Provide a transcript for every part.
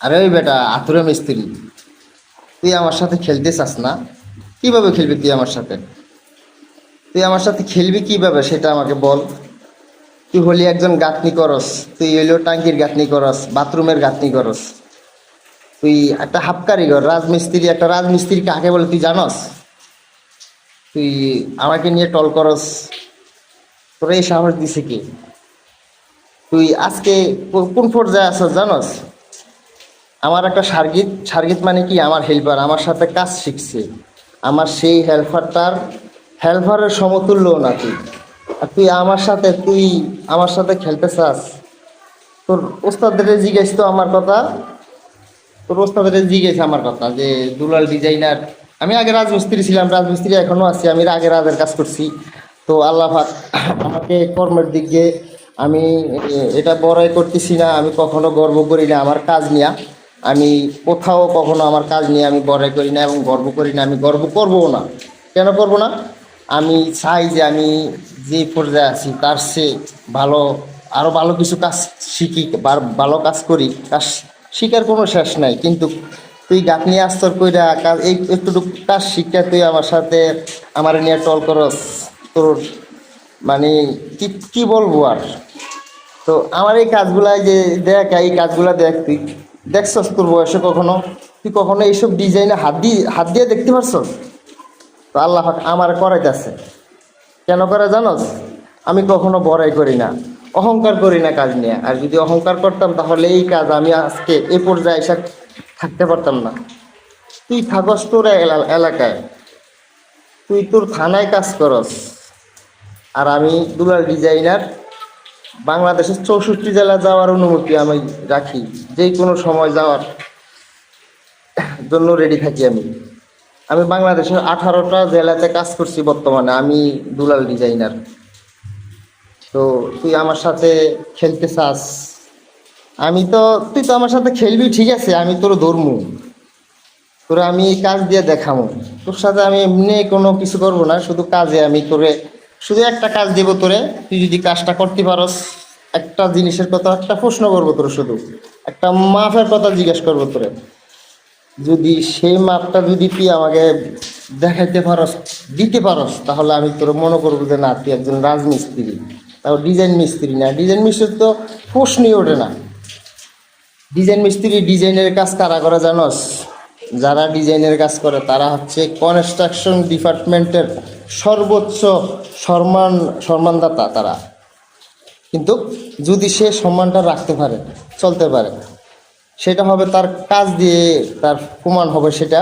আরে ওই বেটা আতুরে মিস্ত্রি। তুই আমার সাথে খেলতে চাস না? কীভাবে খেলবি তুই আমার সাথে? তুই আমার সাথে খেলবি কীভাবে সেটা আমাকে বল। তুই হলি একজন গাঁথনি করস, তুই হইলেও টাঙ্কির গাঁথনি করস, বাথরুমের গাঁথনি করস। তুই একটা হাফ কারিগর, রাজমিস্ত্রি, একটা রাজমিস্ত্রি কাকে বলে তুই জানস? তুই আমাকে নিয়ে টল করস। তোর এই সাহস দিছে কি? তুই আজকে কোন পর্যায়ে আছস জানস? আমার একটা সার্গিত সার্গিত মানে কি? আমার হেল্পার আমার সাথে কাজ শিখছে। আমার সেই হেল্পারটার হেল্পারের সমতুল্য না তুই আর তুই আমার সাথে, তুই আমার সাথে খেলতে চাস? তোর ওস্তাদের জিজ্ঞেস তো আমার কথা। তোর ওস্তাদের জিজ্ঞেস আমার কথা যে, দুলাল ডিজাইনার আমি আগে রাজমিস্ত্রি ছিলাম, রাজমিস্ত্রি এখনও আছি, আমি আগে রাজের কাজ করছি। তো আল্লাহ আমাকে কর্মের দিক দিয়ে আমি এটা বড়াই করতেছি না, আমি কখনো গর্ব করি না আমার কাজ নিয়ে। আমি কোথাও কখনো আমার কাজ নিয়ে আমি বড়াই করি না এবং গর্ব করি না, আমি গর্ব করবও না। কেন করব না? আমি চাই যে আমি যে পর্যায়ে আছি, তার সে ভালো আরও ভালো কিছু কাজ শিখি ভালো কাজ করি, কাজ শিখার কোনো শেষ নাই। কিন্তু তুই গাঁথনি আস্তর কইরা কাজ, এই একটুটুকু কাজ শিক্ষা তুই আমার সাথে, আমার নিয়ে টল করস। তোর মানে কি কি বলব আর? তো আমার এই কাজগুলা যে দেখ, এই কাজগুলা দেখ তুই। দেখছস তোর বয়সে কখনো? তুই কখনো এইসব ডিজাইনে হাত দিয়ে হাত দিয়ে দেখতে পারছস তো আল্লাহ আমার করাইতেছে। কেন করে জানোস? আমি কখনো বড়াই করি না, অহংকার করি না কাজ নিয়ে। আর যদি অহংকার করতাম, তাহলে এই কাজ আমি আজকে এ পর্যায়ে এসে থাকতে পারতাম না। তুই থাকস তোর এলাকায়। তুই তোর থানায় কাজ করস। আর আমি দুলাল ডিজাইনার বাংলাদেশের চৌষট্টি জেলা যাওয়ার অনুমতি আমি রাখি। যে কোনো সময় যাওয়ার জন্য রেডি থাকি আমি। আমি বাংলাদেশের আঠারোটা জেলাতে কাজ করছি বর্তমানে। আমি দুলাল ডিজাইনার তো তুই আমার সাথে খেলতে চাস। আমি তো, তুই তো আমার সাথে খেলবি, ঠিক আছে, আমি তোর ধর্মু। তোর আমি কাজ দিয়ে দেখামো। তোর সাথে আমি এমনি কোনো কিছু করব না, শুধু কাজে আমি তোরে শুধু একটা কাজ দেব তোরে, তুই যদি কাজটা করতে পারস, একটা জিনিসের কথা, একটা প্রশ্ন করব তোর শুধু। একটা মাফের কথা জিজ্ঞেস করব তোরে। যদি সেই মাপটা যদি তুই আমাকে দেখাইতে পারস, দিতে পারস, তাহলে আমি তোর মনে করব যে, না, তুই একজন রাজমিস্ত্রি। তাও ডিজাইন মিস্ত্রি না। ডিজাইন মিস্ত্রি তো প্রশ্নই ওঠে না। ডিজাইন মিস্ত্রি ডিজাইনের কাজ কারা করে জানোস? যারা ডিজাইনের কাজ করে, তারা হচ্ছে কনস্ট্রাকশন ডিপার্টমেন্টের সর্বোচ্চ সম্মান, সম্মানদাতা তারা। কিন্তু যদি সে সম্মানটা রাখতে পারে, চলতে পারে, সেটা হবে তার কাজ দিয়ে তার প্রমাণ হবে সেটা।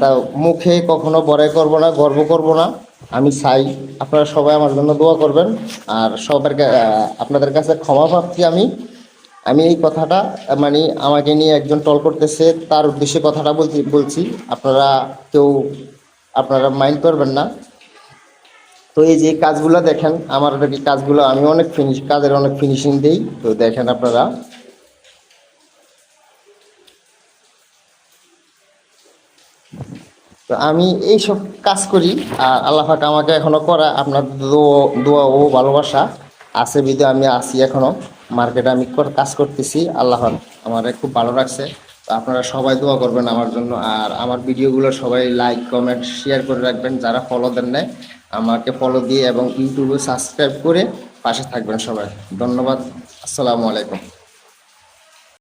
তা মুখে কখনো বড়াই করব না, গর্ব করব না। আমি চাই আপনারা সবাই আমার জন্য দোয়া করবেন। আর সবার আপনাদের কাছে ক্ষমা প্রার্থী আমি। আমি এই কথাটা মানে আমাকে নিয়ে একজন টল করতেছে, তার উদ্দেশ্যে কথাটা বলছি বলছি। আপনারা কেউ আপনারা মাইন্ড করবেন না। তো এই যে কাজগুলো দেখেন, আমার কাজগুলো আমি অনেক ফিনিশ কাজের অনেক ফিনিশিং দিই। তো দেখেন আপনারা। তো আমি এইসব কাজ করি, আর আল্লাহ আমাকে এখনও করা আপনার দোয়া ও ভালোবাসা আছে বিধে আমি আছি এখনও। মার্কেটে আমি কাজ করতেছি। আল্লাহ আমার খুব ভালো তো আপনারা সবাই দোয়া করবেন আমার জন্য। আর আমার ভিডিওগুলো সবাই লাইক কমেন্ট শেয়ার করে রাখবেন। যারা ফলো দেন নাই, আমাকে ফলো দিয়ে এবং ইউটিউবে সাবস্ক্রাইব করে পাশে থাকবেন সবাই। ধন্যবাদ। আসসালামু আলাইকুম।